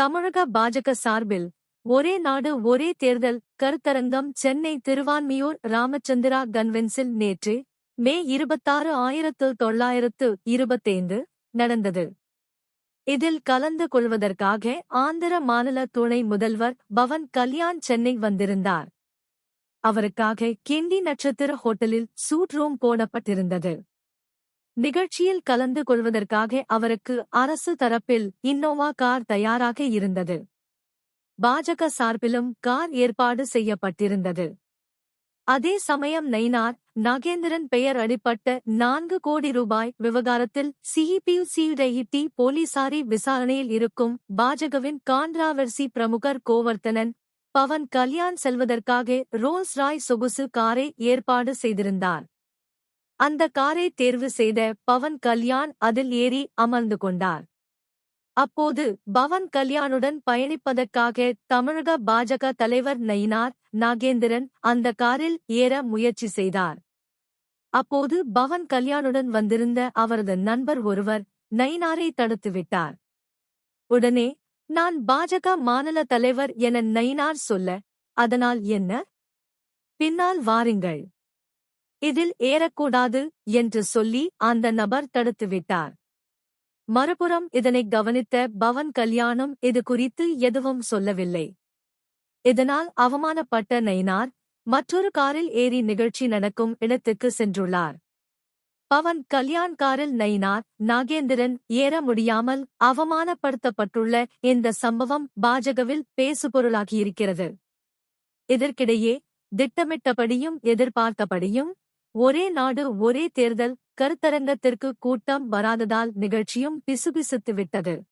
தமிழக பாஜக சார்பில் ஒரே நாடு ஒரே தேர்தல் கருத்தரங்கம் சென்னை திருவான்மியூர் ராமச்சந்திரா கன்வென்சில் நேற்று மே இருபத்தாறு ஆயிரத்து தொள்ளாயிரத்து இருபத்தைந்து நடந்தது. இதில் கலந்து கொள்வதற்காக ஆந்திர மாநில துணை முதல்வர் பவன் கல்யாண் சென்னை வந்திருந்தார். அவருக்காக கிண்டி நட்சத்திர ஹோட்டலில் சூட் ரூம் போடப்பட்டிருந்தது. நிகழ்ச்சியில் கலந்து கொள்வதற்காக அவருக்கு அரசு தரப்பில் இன்னோவா கார் தயாராக இருந்தது. பாஜக சார்பிலும் கார் ஏற்பாடு செய்யப்பட்டிருந்தது. அதே சமயம் நைனார் நாகேந்திரன் பெயர் அடிப்பட்ட நான்கு கோடி ரூபாய் விவகாரத்தில் சிஇபியு சியுடையிட்டி போலீசாரி விசாரணையில் இருக்கும் பாஜகவின் கான்ட்ராவர்சி பிரமுகர் கோவர்த்தனன் பவன் கல்யாண் செல்வதற்காக ரோல்ஸ் ராய் சொகுசு காரை ஏற்பாடு செய்திருந்தார். அந்த காரை தேர்வு செய்த பவன் கல்யாண் அதில் ஏறி அமர்ந்து கொண்டார். அப்போது பவன் கல்யாணுடன் பயணிப்பதற்காக தமிழக பாஜக தலைவர் நயினார் நாகேந்திரன் அந்த காரில் ஏற முயற்சி செய்தார். அப்போது பவன் கல்யாணுடன் வந்திருந்த அவரது நண்பர் ஒருவர் நயினாரை தடுத்துவிட்டார் உடனே நான் பாஜக மாநில தலைவர் என நயினார் சொல்ல அதனால் என்ன? பின்னால் வாருங்கள். இதில் ஏறக்கூடாது என்று சொல்லி அந்த நபர் தடுத்துவிட்டார். மறுபுறம் இதனை கவனித்த பவன் கல்யாணம் இது குறித்து எதுவும் சொல்லவில்லை. இதனால் அவமானப்பட்ட நயினார் மற்றொரு காரில் ஏறி நிகழ்ச்சி நடக்கும் இடத்துக்கு சென்றுள்ளார். பவன் கல்யாண் காரில் நயினார் நாகேந்திரன் ஏற முடியாமல் அவமானப்படுத்தப்பட்டுள்ள இந்த சம்பவம் பாஜகவில் பேசுபொருளாகியிருக்கிறது. இதற்கிடையே திட்டமிட்டபடியும் எதிர்பார்த்தபடியும் ஒரே நாடு ஒரே தேர்தல் கருத்தரங்கத்திற்கு கூட்டம் வராததால் நிகழ்ச்சியும் பிசுபிசுத்து விட்டது.